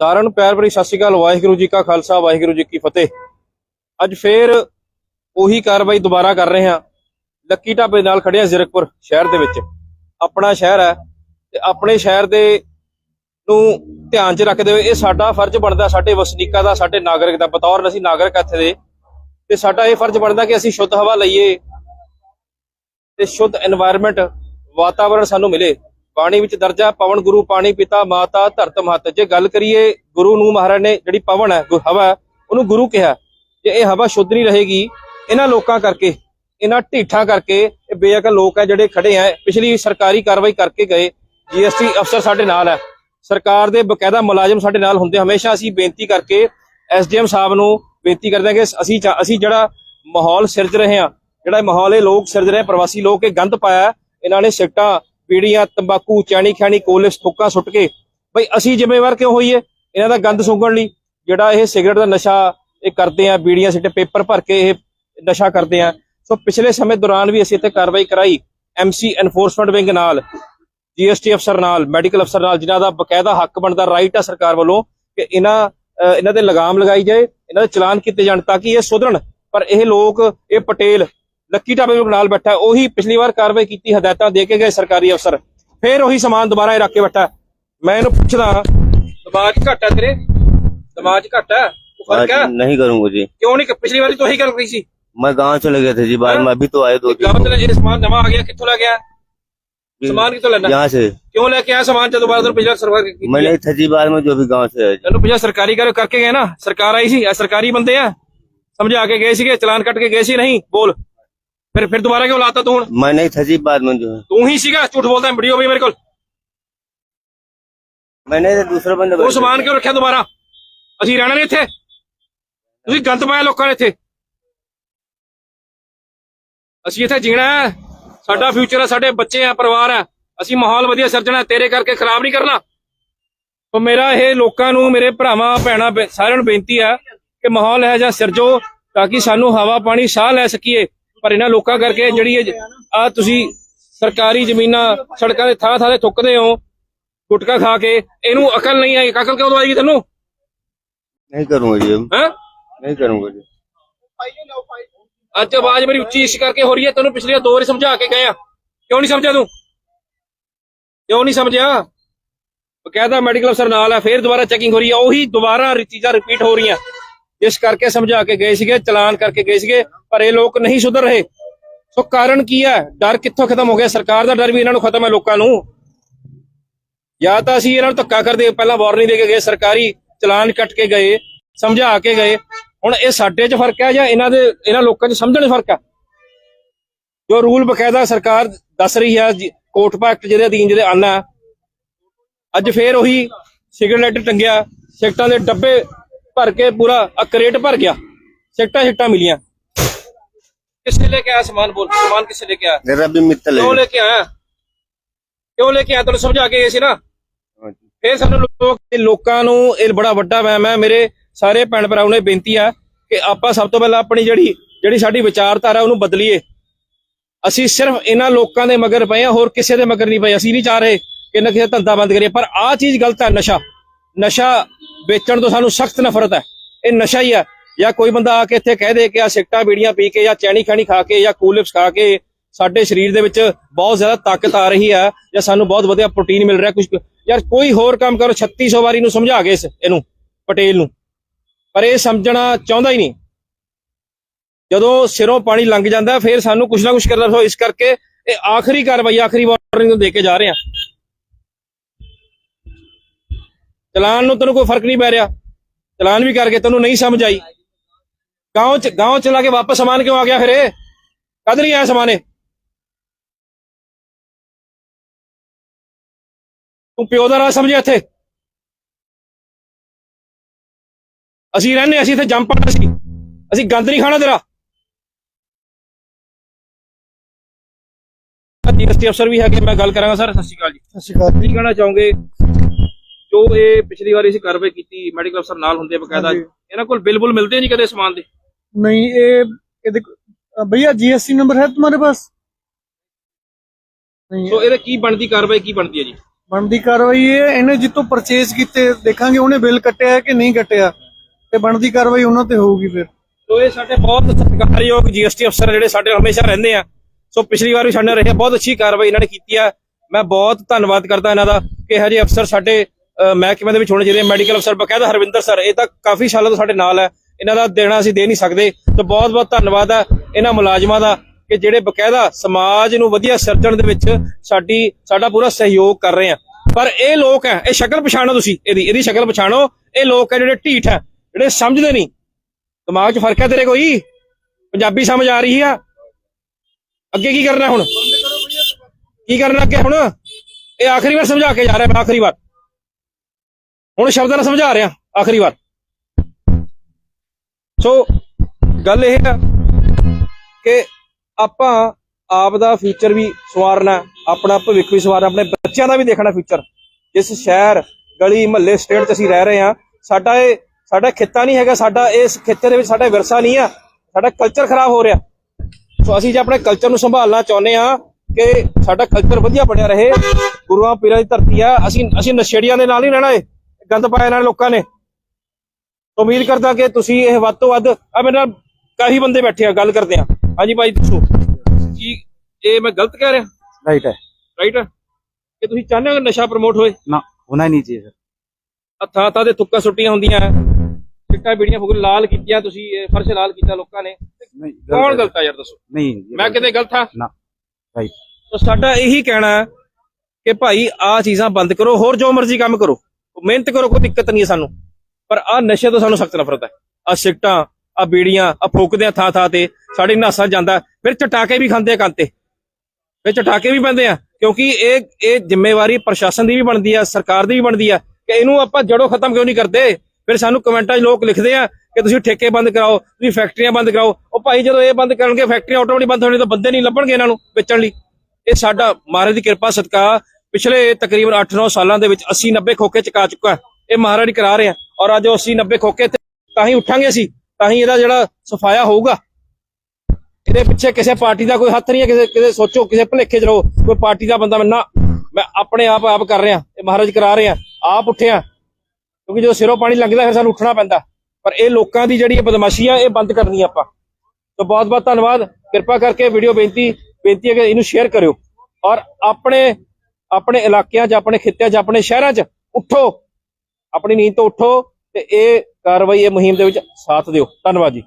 ਸਾਰਿਆਂ ਨੂੰ ਪਿਆਰ ਭਰੀ ਸਤਿ ਸ਼੍ਰੀ ਅਕਾਲ, ਵਾਹਿਗੁਰੂ ਜੀ ਕਾ ਖਾਲਸਾ, ਵਾਹਿਗੁਰੂ ਜੀ ਕੀ ਫਤਿਹ। ਅੱਜ ਫੇਰ ਉਹੀ ਕਾਰਵਾਈ ਦੁਬਾਰਾ ਕਰ ਰਹੇ ਹਾਂ। ਲੱਕੀ ਢਾਬੇ ਨਾਲ ਖੜੇ ਹਾਂ ਜ਼ੀਰਕਪੁਰ ਸ਼ਹਿਰ ਦੇ ਵਿੱਚ। ਆਪਣਾ ਸ਼ਹਿਰ ਹੈ ਤੇ ਆਪਣੇ ਸ਼ਹਿਰ ਦੇ ਨੂੰ ਧਿਆਨ 'ਚ ਰੱਖਦੇ ਹੋਏ ਇਹ ਸਾਡਾ ਫਰਜ਼ ਬਣਦਾ, ਸਾਡੇ ਵਸਨੀਕਾਂ ਦਾ, ਸਾਡੇ ਨਾਗਰਿਕ ਦਾ। ਬਤੌਰ ਅਸੀਂ ਨਾਗਰਿਕ ਇੱਥੇ ਦੇ। ਤੇ ਸਾਡਾ ਇਹ ਫਰਜ਼ ਬਣਦਾ ਕਿ ਅਸੀਂ ਸ਼ੁੱਧ ਹਵਾ ਲਈਏ ਤੇ ਸ਼ੁੱਧ এনवायरमेंट ਵਾਤਾਵਰਣ ਸਾਨੂੰ ਮਿਲੇ। ਪਾਣੀ ਵਿੱਚ ਦਰਜਾ ਪਵਨ ਗੁਰੂ, ਪਾਣੀ ਪਿਤਾ, ਮਾਤਾ, ਧਰਤ ਮਹਤ। ਜੇ ਗੱਲ ਕਰੀਏ ਗੁਰੂ ਨੂੰ ਮਹਾਰਾਜ ਨੇ ਜਿਹੜੀ ਪਵਨ ਹੈ ਹਵਾ ਉਹਨੂੰ ਗੁਰੂ ਕਿਹਾ। ਜੇ ਇਹ ਹਵਾ ਸ਼ੁੱਧ ਨਹੀਂ ਰਹੇਗੀ, ਇਹਨਾਂ ਲੋਕਾਂ ਕਰਕੇ, ਇਹਨਾਂ ਢੀਠਾਂ ਕਰਕੇ, ਇਹ ਬੇਅਕਲ ਲੋਕ ਹੈ ਜਿਹੜੇ ਖੜੇ ਆ ਪਿਛਲੀ ਸਰਕਾਰੀ ਕਾਰਵਾਈ ਕਰਕੇ ਗਏ। ਜੀਐਸਟੀ ਅਫਸਰ ਸਾਡੇ ਨਾਲ ਹੈ। ਸਰਕਾਰ ਦੇ ਬਕਾਇਦਾ ਮੁਲਾਜ਼ਮ ਸਾਡੇ ਨਾਲ ਹੁੰਦੇ, ਹਮੇਸ਼ਾ ਅਸੀਂ ਬੇਨਤੀ ਕਰਕੇ ਐਸਡੀਐਮ ਸਾਹਿਬ ਨੂੰ ਬੇਨਤੀ ਕਰਦੇ ਹਾਂ ਕਿ ਅਸੀਂ ਅਸੀਂ ਜਿਹੜਾ ਮਾਹੌਲ ਸਿਰਜ ਰਹੇ ਹਾਂ, ਜਿਹੜਾ ਮਾਹੌਲ ਇਹ ਲੋਕ ਸਿਰਜ ਰਹੇ, ਪ੍ਰਵਾਸੀ ਲੋਕ ਇਹ ਗੰਦ ਪਾਇਆ ਇਹਨਾਂ ਨੇ ਸਿੱਟਾਂ ਬੀੜੀਆਂ ਤੰਬਾਕੂ, ਚਾਣੀ ਖਾਣੀ ਕੋਲਿਸ ਥੁੱਕਾਂ ਸੁੱਟ ਕੇ, ਬਈ ਅਸੀਂ ਜ਼ਿੰਮੇਵਾਰ ਕਿਉਂ ਹੋਈਏ? ਇਹਨਾਂ ਦਾ ਗੰਦ ਸੁੰਘਣ ਲਈ ਜਿਹੜਾ ਇਹ ਸਿਗਰਟ ਦਾ ਨਸ਼ਾ ਇਹ ਕਰਦੇ ਆ, ਬੀੜੀਆਂ ਸਿੱਟੇ, ਪੇਪਰ ਭਰ ਕੇ ਇਹ ਨਸ਼ਾ ਕਰਦੇ ਆ। ਸੋ ਪਿਛਲੇ ਸਮੇਂ ਦੌਰਾਨ ਵੀ ਅਸੀਂ ਇੱਥੇ ਕਾਰਵਾਈ ਕਰਾਈ ਐਮਸੀ ਐਨਫੋਰਸਮੈਂਟ ਵਿੰਗ ਨਾਲ ਜੀਐਸਟੀ ਅਫਸਰ ਨਾਲ ਮੈਡੀਕਲ ਅਫਸਰ ਨਾਲ, ਜਿਨ੍ਹਾਂ ਦਾ ਬਕਾਇਦਾ ਹੱਕ ਬਣਦਾ ਰਾਈਟ ਆ ਸਰਕਾਰ ਵੱਲੋਂ ਕਿ ਇਹਨਾਂ ਇਹਨਾਂ ਤੇ ਲਗਾਮ ਲਗਾਈ ਜਾਏ, ਇਹਨਾਂ ਦੇ ਚਲਾਨ ਕੀਤੇ ਜਾਣ ਤਾਂ ਕਿ ਇਹ ਸੁਧਰਨ। ਪਰ ਇਹ ਲੋਕ, ਇਹ ਪਟੇਲ ਲੱਕੀ ਢਾਬੇ ਦੇ ਨਾਲ ਬੈਠਾ ਉਹੀ ਪਿਛਲੀ ਵਾਰ ਕਾਰਵਾਈ ਕੀਤੀ ਹਦਾਇਤਾਂ ਦੇ ਕੇ ਗਏ ਸਰਕਾਰੀ ਅਫਸਰ ਫੇਰ ਉਹੀ ਸਮਾਨ ਦੁਬਾਰਾ ਇਹ ਰੱਖ ਕੇ ਬੈਠਾ ਮੈਂ ਇਹਨੂੰ ਪੁੱਛਦਾ ਦਿਮਾਗ ਘੱਟ ਹੈ ਤੇਰੇ ਦਿਮਾਗ ਘੱਟ ਹੈ ਉਹ ਫਰਕ ਹੈ आज नहीं करूंगा जी ਕਿਉਂ ਨਹੀਂ ਪਿਛਲੀ ਵਾਰੀ ਤੋਂ ਹੀ ਗੱਲ ਕਰੀ ਸੀ मैं गांव चले गए थे जी बाद में अभी तो आए दो ਗਾਉਂ दिन ਤੇ ਜੇ ਸਮਾਨ ਨਵਾਂ ਆ ਗਿਆ ਕਿੱਥੋਂ ਲੈ ਗਿਆ ਸਮਾਨ ਕਿੱਥੋਂ ਲੈਣਾ यहाँ से ਕਿਉਂ ਲੈ ਕੇ ਆਇਆ ਸਮਾਨ ਜਦੋਂ ਬਾਅਦ ਵਿੱਚ ਪਿਛਲਾ ਸਰਕਾਰ ਕੀਤੀ मैं नहीं था जी बाद में जो भी गांव से है जी। ਤੈਨੂੰ ਪਿਛਲਾ ਸਰਕਾਰੀ ਕਰ ਕਰਕੇ ਗਏ ਨਾ ਸਰਕਾਰ ਆਈ ਸੀ ਇਹ ਸਰਕਾਰੀ ਬੰਦੇ ਆ ਸਮਝਾ ਕੇ ਗਏ ਸੀਗੇ ਚਲਾਨ ਕੱਟ ਕੇ ਗਏ ਸੀ ਨਹੀਂ ਬੋਲ ਫਿਰ ਫਿਰ ਦੁਬਾਰਾ ਕਿਉਂ ਲਾਤਾ ਤੂੰ ਹੁਣ मैं नहीं था जी बाद में जो है ਤੂੰ ਹੀ ਸੀਗਾ ਝੂਠ ਬੋਲਦਾ ਵੀਡੀਓ ਵੀ ਮੇਰੇ ਕੋਲ मैं नहीं था दूसरा बंदा ਉਹ ਸਮਾਨ ਕਿਉਂ ਰੱਖਿਆ ਦੁਬਾਰਾ ਅਸੀਂ ਰਹਿਣਾ ਨਹੀਂ ਇੱਥੇ ਤੁਸੀਂ ਗੰਦ ਪਾਇਆ ਲੋਕਾਂ ਨੇ ਇੱਥੇ ਅਸੀਂ ਇੱਥੇ ਜੀਣਾ ਹੈ ਸਾਡਾ ਫਿਊਚਰ ਹੈ ਸਾਡੇ ਬੱਚੇ ਆ ਪਰਿਵਾਰ ਹੈ ਅਸੀਂ ਮਾਹੌਲ ਵਧੀਆ ਸਿਰਜਣਾ ਹੈ, ਤੇਰੇ ਕਰਕੇ ਖਰਾਬ ਨਹੀਂ ਕਰਨਾ ਤਾਂ ਮੇਰਾ ਇਹ ਲੋਕਾਂ ਨੂੰ ਮੇਰੇ ਭਰਾਵਾਂ ਭੈਣਾਂ ਬੇ- ਸਾਰਿਆਂ ਨੂੰ ਬੇਨਤੀ ਹੈ ਕਿ ਮਾਹੌਲ ਹੈ ਜਾਂ ਸਿਰਜੋ ਤਾਂ ਕਿ ਸਾਨੂੰ ਹਵਾ ਪਾਣੀ ਸਾਹ ਲੈ ਸਕੀਏ ਪਰ ਇਹਨਾਂ ਲੋਕਾਂ ਕਰਕੇ ਜਿਹੜੀ ਆ ਤੁਸੀਂ ਸਰਕਾਰੀ ਜ਼ਮੀਨਾਂ ਸੜਕਾਂ ਦੇ ਥਾਂ ਥਾਂ ਤੇ ਥੁੱਕਦੇ ਹੋ ਗੁਟਕਾ ਖਾ ਕੇ ਇਹਨੂੰ ਅਕਲ ਨਹੀਂ ਆਈ ਅਕਲ ਕਿਉਂ ਦਵਾਈ ਤੈਨੂੰ? ਨਹੀਂ ਕਰੂੰਗਾ ਜੀ ਹਾਂ? ਨਹੀਂ ਕਰੂੰਗਾ ਜੀ। ਅੱਜ ਆਵਾਜ਼ ਮੇਰੀ ਉੱਚੀ ਇਸ ਕਰਕੇ ਹੋ ਰਹੀ ਹੈ ਤੈਨੂੰ ਪਿਛਲੇ ਦੋ ਵਾਰੀ ਸਮਝਾ ਕੇ ਗਏ ਆ। ਕਿਉਂ ਨਹੀਂ ਸਮਝਿਆ ਤੂੰ? ਕਿਉਂ ਨਹੀਂ ਸਮਝਿਆ? ਬਕਾਇਦਾ ਮੈਡੀਕਲ ਅਫਸਰ ਨਾਲ ਆ ਫੇਰ ਦੁਬਾਰਾ ਚੈਕਿੰਗ ਹੋ ਰਹੀ ਆ ਉਹੀ ਦੁਬਾਰਾ ਚੀਜ਼ਾਂ ਰਿਪੀਟ ਹੋ ਰਹੀਆਂ। ਇਸ ਕਰਕੇ ਸਮਝਾ ਕੇ ਗਏ ਸੀਗੇ ਚਲਾਨ ਕਰਕੇ ਗਏ ਸੀਗੇ ਪਰ ਇਹ ਲੋਕ ਨਹੀਂ ਸੁਧਰ ਰਹੇ। ਸੋ ਕਾਰਨ ਕੀ ਹੈ? ਡਰ ਕਿੱਥੋਂ ਖਤਮ ਹੋ ਗਿਆ? ਸਰਕਾਰ ਦਾ ਡਰ ਵੀ ਇਹਨਾਂ ਨੂੰ ਖਤਮ ਹੈ ਲੋਕਾਂ ਨੂੰ। ਜਾਂ ਤਾਂ ਅਸੀਂ ਇਹਨਾਂ ਨੂੰ ਧੱਕਾ ਕਰਦੇ ਪਹਿਲਾਂ ਵਾਰਨਿੰਗ ਦੇ ਕੇ ਗਏ ਸਰਕਾਰੀ ਚਲਾਨ ਕੱਟ ਕੇ ਗਏ ਸਮਝਾ ਕੇ ਗਏ। ਹੁਣ ਇਹ ਸਾਡੇ 'ਚ ਫ਼ਰਕ ਹੈ ਜਾਂ ਇਹਨਾਂ ਦੇ ਇਹਨਾਂ ਲੋਕਾਂ 'ਚ ਸਮਝਣ 'ਚ ਫ਼ਰਕ ਹੈ? ਜੋ ਰੂਲ ਬਕਾਇਦਾ ਸਰਕਾਰ ਦੱਸ ਰਹੀ ਹੈ ਜੀ, ਕੋਰਟ ਪੈਕਟ ਜਿਹਦੇ ਅਧੀਨ ਜਿਹਦੇ ਆਨਾ ਅੱਜ ਫੇਰ ਉਹੀ ਸਿਗਰਟ ਟੰਗਿਆ ਸਿਗਰਟਾਂ ਦੇ ਡੱਬੇ ਭਰ ਕੇ ਪੂਰਾ ਆ ਕਰੇਟ ਭਰ ਗਿਆ ਸਿਗਰਟਾਂ ਹਿੱਟਾਂ ਮਿਲੀਆਂ ਕਿੱਥੇ ਲੈ ਕੇ ਆਇਆ ਸਮਾਨ ਬੋਲ ਸਮਾਨ ਕਿੱਥੇ ਲੈ ਕੇ ਆਇਆ मेरा भी मित्तल ਕਿਉਂ है ਲੈ ਕੇ ਆਇਆ ਕਿਉਂ ਲੈ ਕੇ ਆਇਆ ਤੈਨੂੰ ਸਮਝਾ ਕੇ ਗਏ ਸੀ ਨਾ हाँ जी। ਫਿਰ ਸਾਨੂੰ ਲੋਕ ਇਹ ਲੋਕਾਂ ਨੂੰ ਇਹ ਬੜਾ ਵੱਡਾ ਵਹਿਮ ਹੈ ਮੇਰੇ ਸਾਰੇ ਭੈਣ ਭਰਾਵਾਂ ਨੂੰ ਇਹ ਬੇਨਤੀ ਆ ਕਿ ਆਪਾਂ ਸਭ ਤੋਂ ਪਹਿਲਾਂ ਆਪਣੀ ਜਿਹੜੀ ਜਿਹੜੀ ਸਾਡੀ ਵਿਚਾਰਧਾਰਾ ਉਹਨੂੰ ਬਦਲੀਏ ਅਸੀਂ ਸਿਰਫ ਇਹਨਾਂ ਲੋਕਾਂ ਦੇ ਮਗਰ ਪਏ ਆ ਹੋਰ ਕਿਸੇ ਦੇ ਮਗਰ ਨਹੀਂ ਪਏ ਅਸੀਂ ਨਹੀਂ ਚਾਹ ਰਹੇ ਕਿ ਇਹਨਾਂ ਕਿਸੇ ਦਾ ਧੰਦਾ ਬੰਦ ਕਰੀਏ ਪਰ ਆਹ ਚੀਜ਼ ਗਲਤ ਹੈ ਨਸ਼ਾ ਨਸ਼ਾ ਵੇਚਣ ਤੋਂ ਸਾਨੂੰ ਸਖਤ ਨਫ਼ਰਤ ਹੈ। ਇਹ ਨਸ਼ਾ ਹੀ ਹੈ। ਜਾਂ ਕੋਈ ਬੰਦਾ ਆ ਕੇ ਇੱਥੇ ਕਹਿ ਦੇ ਕਿ ਆ ਸਿਗਰਟਾਂ ਬੀੜੀਆਂ ਪੀ ਕੇ ਜਾਂ ਚੈਣੀ ਖਾਣੀ ਖਾ ਕੇ ਜਾਂ ਕੂਲਿਪਸ ਖਾ ਕੇ ਸਾਡੇ ਸਰੀਰ ਦੇ ਵਿੱਚ ਬਹੁਤ ਜ਼ਿਆਦਾ ਤਾਕਤ ਆ ਰਹੀ ਹੈ ਜਾਂ ਸਾਨੂੰ ਬਹੁਤ ਵਧੀਆ ਪ੍ਰੋਟੀਨ ਮਿਲ ਰਿਹਾ ਕੁਝ ਯਾਰ ਕੋਈ ਹੋਰ ਕੰਮ ਕਰੋ 3600 ਵਾਰੀ ਨੂੰ ਸਮਝਾ ਗਏ ਇਸ- ਇਹਨੂੰ, ਪਟੇਲ ਨੂੰ। ਪਰ ਇਹ ਸਮਝਣਾ ਚਾਹੁੰਦਾ ਹੀ ਨਹੀਂ। ਜਦੋਂ ਸਿਰੋਂ ਪਾਣੀ ਲੰਘ ਜਾਂਦਾ, ਫਿਰ ਸਾਨੂੰ ਕੁਝ ਨਾ ਕੁਝ ਕਰਨਾ ਸੋ ਇਸ ਕਰਕੇ ਇਹ ਆਖਰੀ ਕਾਰਵਾਈ, ਆਖਰੀ ਵਾਰਨਿੰਗ ਨੂੰ ਦੇ ਕੇ ਜਾ ਰਹੇ ਆ ਚਲਾਨ ਨੂੰ ਤੈਨੂੰ ਕੋਈ ਫ਼ਰਕ ਨਹੀਂ ਪੈ ਰਿਹਾ। ਚਲਾਨ ਵੀ ਕਰਕੇ ਤੈਨੂੰ ਨਹੀਂ ਸਮਝ ਆਈ। ਗਾਉਂ ਚ ਗਾਉਂ ਚਲਾ ਕੇ ਵਾਪਸ ਸਮਾਨ ਕਿਉਂ ਆ ਗਿਆ ਫਿਰ ਇਹ? ਕਦ ਨਹੀਂ ਆਇਆ ਸਮਾਨ ਇਹ? ਤੂੰ ਪਿਓ ਦਾ ਰਾਹ ਸਮਝਿਆ ਇੱਥੇ? ਅਸੀਂ ਰਹਿੰਦੇ ਅਸੀਂ ਇੱਥੇ ਜੰਮ ਪਾਣਾ ਸੀ। ਅਸੀਂ ਗੰਦ ਨਹੀਂ ਖਾਣਾ ਤੇਰਾ। ਜੀਐਸਟੀ ਅਫਸਰ ਵੀ ਹੈਗੇ ਮੈਂ ਗੱਲ ਕਰਾਂਗਾ ਸਰ। ਸਤਿ ਸ਼੍ਰੀ ਅਕਾਲ ਜੀ। ਸਤਿ ਸ਼੍ਰੀ ਅਕਾਲ ਕੀ ਕਹਿਣਾ ਚਾਹੋਗੇ? ਜੋ ਇਹ ਪਿਛਲੀ ਵਾਰੀ ਅਸੀਂ ਕਾਰਵਾਈ ਕੀਤੀ ਮੈਡੀਕਲ ਅਫਸਰ ਨਾਲ ਹੁੰਦੇ ਆ ਬਕਾਇਦਾ ਹਾਂਜੀ। ਇਹਨਾਂ ਕੋਲ ਬਿੱਲ ਬੁੱਲ ਮਿਲਦੇ ਨਹੀਂ ਕਦੇ ਸਮਾਨ ਦੇ नहीं ये ये देखो अ, भैया जीएसटी नंबर है तुम्हारे पास नहीं ਸੋ ਇਹਦੇ ਕੀ ਬਣਦੀ ਕਾਰਵਾਈ ਕੀ ਬਣਦੀ ਹੈ ਜੀ ਬਣਦੀ ਕਾਰਵਾਈ ਇਹ ਇਹਨੇ ਜਿੱਤੋਂ ਪਰਚੇਸ ਕੀਤੇ ਦੇਖਾਂਗੇ ਉਹਨੇ ਬਿੱਲ ਕੱਟਿਆ ਹੈ ਕਿ ਨਹੀਂ ਕੱਟਿਆ ਤੇ ਬਣਦੀ ਕਾਰਵਾਈ ਉਹਨਾਂ ਤੇ ਹੋਊਗੀ ਫਿਰ ਸੋ ਇਹ ਸਾਡੇ ਬਹੁਤ ਸਤਿਕਾਰਯੋਗ ਜੀਐਸਟੀ ਅਫਸਰ ਜਿਹੜੇ ਸਾਡੇ ਨਾਲ ਹਮੇਸ਼ਾ ਰਹਿੰਦੇ ਆ ਸੋ ਪਿਛਲੀ ਵਾਰ ਵੀ ਸਾਡੇ ਨਾਲ ਰਹੇ ਆ, ਬਹੁਤ ਅੱਛੀ ਕਾਰਵਾਈ ਇਹਨਾਂ ਨੇ ਕੀਤੀ ਆ ਮੈਂ ਬਹੁਤ ਧੰਨਵਾਦ ਕਰਦਾ ਇਹਨਾਂ ਦਾ ਕਿ ਇਹੋ ਜਿਹੇ ਅਫਸਰ ਸਾਡੇ ਅਹ, ਮਹਿਕਮੇ ਦੇ ਵਿੱਚ ਹੋਣੇ ਚਾਹੀਦੇ ਮੈਡੀਕਲ ਅਫਸਰ ਬਕਾਇਦਾ ਹਰਵਿੰਦਰ ਸਰ, ਇਹ ਤਾਂ ਕਾਫੀ ਸਾਲਾਂ ਤੋਂ ਸਾਡੇ ਨਾਲ ਹੈ। ਇਹਨਾਂ ਦਾ ਦੇਣਾ ਅਸੀਂ ਦੇ ਨਹੀਂ ਸਕਦੇ। ਤੇ ਬਹੁਤ ਬਹੁਤ ਧੰਨਵਾਦ ਹੈ ਇਹਨਾਂ ਮੁਲਾਜ਼ਮਾਂ ਦਾ ਕਿ ਜਿਹੜੇ ਬਕਾਇਦਾ ਸਮਾਜ ਨੂੰ ਵਧੀਆ ਸਿਰਜਣ ਦੇ ਵਿੱਚ ਸਾਡੀ ਸਾਡਾ ਪੂਰਾ ਸਹਿਯੋਗ ਕਰ ਰਹੇ ਆ। ਪਰ ਇਹ ਲੋਕ ਹੈ, ਇਹ ਸ਼ਕਲ ਪਛਾਣੋ ਤੁਸੀਂ ਇਹਦੀ। ਇਹਦੀ ਸ਼ਕਲ ਪਛਾਣੋ। ਇਹ ਲੋਕ ਹੈ ਜਿਹੜੇ ਢੀਠ ਹੈ, ਜਿਹੜੇ ਸਮਝਦੇ ਨਹੀਂ। ਦਿਮਾਗ 'ਚ ਫ਼ਰਕ ਹੈ ਤੇਰੇ ਕੋਈ? ਪੰਜਾਬੀ ਸਮਝ ਆ ਰਹੀ ਆ। ਅੱਗੇ ਕੀ ਕਰਨਾ ਹੁਣ? ਕੀ ਕਰਨਾ ਅੱਗੇ ਹੁਣ? ਇਹ ਆਖਰੀ ਵਾਰ ਸਮਝਾ ਕੇ ਜਾ ਰਿਹਾ ਮੈਂ ਆਖਰੀ ਵਾਰ। ਹੁਣ ਸ਼ਬਦਾਂ ਨਾਲ ਸਮਝਾ ਰਿਹਾ, ਆਖਰੀ ਵਾਰ। ਸੋ, ਗੱਲ ਇਹ ਹੈ ਕਿ ਆਪਾਂ ਆਪ ਦਾ ਫਿਊਚਰ ਵੀ ਸਵਾਰਨਾ ਆਪਣਾ ਭਵਿੱਖ ਵੀ ਸਵਾਰਨਾ ਆਪਣੇ ਬੱਚਿਆਂ ਦਾ ਵੀ ਦੇਖਣਾ ਫਿਊਚਰ ਜਿਸ ਸ਼ਹਿਰ, ਗਲੀ, ਮਹੱਲੇ ਸਟੇਟ 'ਚ ਅਸੀਂ ਰਹਿ ਰਹੇ ਹਾਂ, ਸਾਡਾ ਇਹ, ਸਾਡਾ ਖਿੱਤਾ ਨਹੀਂ ਹੈਗਾ, ਸਾਡਾ ਇਸ ਖਿੱਤੇ ਦੇ ਵਿੱਚ ਸਾਡਾ ਵਿਰਸਾ ਨਹੀਂ ਆ, ਸਾਡਾ ਕਲਚਰ ਖਰਾਬ ਹੋ ਰਿਹਾ। ਸੋ ਅਸੀਂ ਜੇ ਆਪਣੇ ਕਲਚਰ ਨੂੰ ਸੰਭਾਲਣਾ ਚਾਹੁੰਦੇ ਆ ਕਿ ਸਾਡਾ ਕਲਚਰ ਵਧੀਆ ਬਣਿਆ ਰਹੇ, ਗੁਰੂਆਂ, ਪੀਰਾਂ ਦੀ ਧਰਤੀ ਆ, ਅਸੀਂ ਅਸੀਂ ਨਸ਼ੇੜੀਆਂ ਦੇ ਨਾਲ ਨਹੀਂ ਰਹਿਣਾ ਏ ਗੰਦ ਪਾਇਆ ਨਾਲ ਲੋਕਾਂ ਨੇ। ਉਮੀਦ ਕਰਦਾ ਕਿ ਤੁਸੀਂ ਇਹ ਵੱਧ ਤੋਂ ਵੱਧ ਆ ਮੇਰੇ ਨਾਲ ਕਾਹੀ ਬੰਦੇ ਬੈਠੇ ਆ ਗੱਲ ਕਰਦੇ ਆ। ਹਾਂਜੀ ਭਾਈ ਦੱਸੋ। ਕੀ ਇਹ ਮੈਂ ਗਲਤ ਕਹਿ ਰਿਹਾ? ਰਾਈਟ ਹੈ। ਰਾਈਟ ਹੈ? ਕਿ ਤੁਸੀਂ ਚਾਹੁੰਦੇ ਹੋ ਨਸ਼ਾ ਪ੍ਰਮੋਟ ਹੋਏ? ਨਾ ਹੋਣਾ ਹੀ ਨਹੀਂ ਚਾਹੀਦਾ ਹੱਥਾਂ ਹੱਥਾਂ ਦੇ ਤੁੱਕਾ ਸੁੱਟੀਆਂ ਹੁੰਦੀਆਂ ਚਿੱਟਾ ਬੀੜੀਆਂ ਫੁਗਲ ਲਾਲ ਕੀਤੀਆਂ ਤੁਸੀਂ ਇਹ ਫਰਸ਼ ਲਾਲ ਕੀਤਾ ਲੋਕਾਂ ਨੇ। ਕੌਣ ਗਲਤ ਆ ਯਾਰ ਦੱਸੋ। ਨਹੀਂ ਮੈਂ ਕਿਤੇ ਗਲਤ ਆ? ਨਾ ਰਾਈਟ ਤਾਂ ਸਾਡਾ ਇਹੀ ਕਹਿਣਾ ਕਿ ਭਾਈ ਆ ਚੀਜ਼ਾਂ ਬੰਦ ਕਰੋ ਹੋਰ ਜੋ ਮਰਜ਼ੀ ਕੰਮ ਕਰੋ। ਮਿਹਨਤ ਕਰੋ, ਕੋਈ ਦਿੱਕਤ ਨਹੀਂ ਹੈ ਸਾਨੂੰ। ਪਰ ਆ ਨਸ਼ੇ ਤੋਂ ਸਾਨੂੰ ਸਖਤ ਨਫ਼ਰਤ ਹੈ। ਆ ਸਿਗਟਾਂ ਆ ਬੀੜੀਆਂ ਆ ਫੂਕਦੇ ਆ ਥਾਂ ਥਾਂ ਤੇ, ਸਾਡੇ ਨਾਸਾਂ ਜਾਂਦਾ, ਫਿਰ ਚਟਾਕੇ ਵੀ ਖਾਂਦੇ ਆ ਕੰਤੇ ਫਿਰ ਚਟਾਕੇ ਵੀ ਪੈਂਦੇ ਆ, ਕਿਉਂਕਿ ਇਹ ਇਹ ਜ਼ਿੰਮੇਵਾਰੀ ਪ੍ਰਸ਼ਾਸਨ ਦੀ ਵੀ ਬਣਦੀ ਆ, ਸਰਕਾਰ ਦੀ ਵੀ ਬਣਦੀ ਆ, ਕਿ ਇਹਨੂੰ ਆਪਾਂ ਜੜੋਂ ਖਤਮ ਕਿਉਂ ਨਹੀਂ ਕਰਦੇ? ਫਿਰ ਸਾਨੂੰ ਕਮੈਂਟਾਂ 'ਚ ਲੋਕ ਲਿਖਦੇ ਆ ਕਿ ਤੁਸੀਂ ਠੇਕੇ ਬੰਦ ਕਰਾਓ, ਤੁਸੀਂ ਫੈਕਟਰੀਆਂ ਬੰਦ ਕਰਾਓ। ਉਹ ਭਾਈ ਜਦੋਂ ਇਹ ਬੰਦ ਕਰਨਗੇ, ਫੈਕਟਰੀਆਂ ਆਟੋਮੈਟਿਕ ਬੰਦ ਹੋਣੀ ਤਾਂ ਬੰਦੇ ਨਹੀਂ ਲੱਭਣਗੇ ਇਹਨਾਂ ਨੂੰ ਵੇਚਣ ਲਈ। ਇਹ ਸਾਡਾ, ਮਹਾਰਾਜ ਦੀ ਕਿਰਪਾ ਸਦਕਾ ਪਿਛਲੇ ਤਕਰੀਬਨ 8-9 ਸਾਲਾਂ ਦੇ ਵਿੱਚ 80-90 ਖੋਕੇ ਚੁਕਾ ਚੁੱਕਾ ਇਹ ਮਹਾਰਾਜ ਹੀ ਕਰਾ ਰਹੇ ਔਰ ਅੱਜ 80-90 ਖੋਕੇ ਤਾਂ ਹੀ ਉੱਠਾਂਗੇ ਅਸੀਂ, ਤਾਂ ਹੀ ਇਹਦਾ ਜਿਹੜਾ ਸਫਾਇਆ ਹੋਊਗਾ। ਇਹਦੇ ਪਿੱਛੇ ਕਿਸੇ ਪਾਰਟੀ ਦਾ ਕੋਈ ਹੱਥ ਨਹੀਂ ਹੈ, ਕਿਸੇ ਕਿਸੇ ਸੋਚੋ, ਕਿਸੇ ਭੁਲੇਖੇ 'ਚ ਰਹੋ। ਕੋਈ ਪਾਰਟੀ ਦਾ ਬੰਦਾ ਮੈਂ ਮੈਂ ਆਪਣੇ ਆਪ ਆਪ ਕਰ ਰਿਹਾ। ਇਹ ਮਹਾਰਾਜ ਕਰਾ ਰਿਹਾ ਆਪ ਉੱਠਿਆ ਕਿਉਂਕਿ ਜਦੋਂ ਸਿਰੋਂ ਪਾਣੀ ਲੰਘਦਾ ਫਿਰ ਸਾਨੂੰ ਉੱਠਣਾ ਪੈਂਦਾ। ਪਰ ਇਹ ਲੋਕਾਂ ਦੀ ਜਿਹੜੀ ਬਦਮਾਸ਼ੀ ਆ ਇਹ ਬੰਦ ਕਰਨੀ ਆ ਆਪਾਂ। ਤੋ ਬਹੁਤ ਬਹੁਤ ਧੰਨਵਾਦ। ਕਿਰਪਾ ਕਰਕੇ ਵੀਡੀਓ ਬੇਨਤੀ ਬੇਨਤੀ ਹੈ ਕਿ ਇਹਨੂੰ ਸ਼ੇਅਰ ਕਰਿਓ। ਔਰ ਆਪਣੇ ਆਪਣੇ ਇਲਾਕਿਆਂ 'ਚ, ਆਪਣੇ ਖਿੱਤਿਆਂ 'ਚ, ਆਪਣੇ ਸ਼ਹਿਰਾਂ 'ਚ ਉੱਠੋ। ਆਪਣੀ ਨੀਂਦ ਤੋਂ ਉੱਠੋ ਤੇ ਇਹ ਕਾਰਵਾਈ ਇਹ ਮੁਹਿੰਮ ਦੇ ਵਿੱਚ ਸਾਥ ਦਿਓ। ਧੰਨਵਾਦ ਜੀ।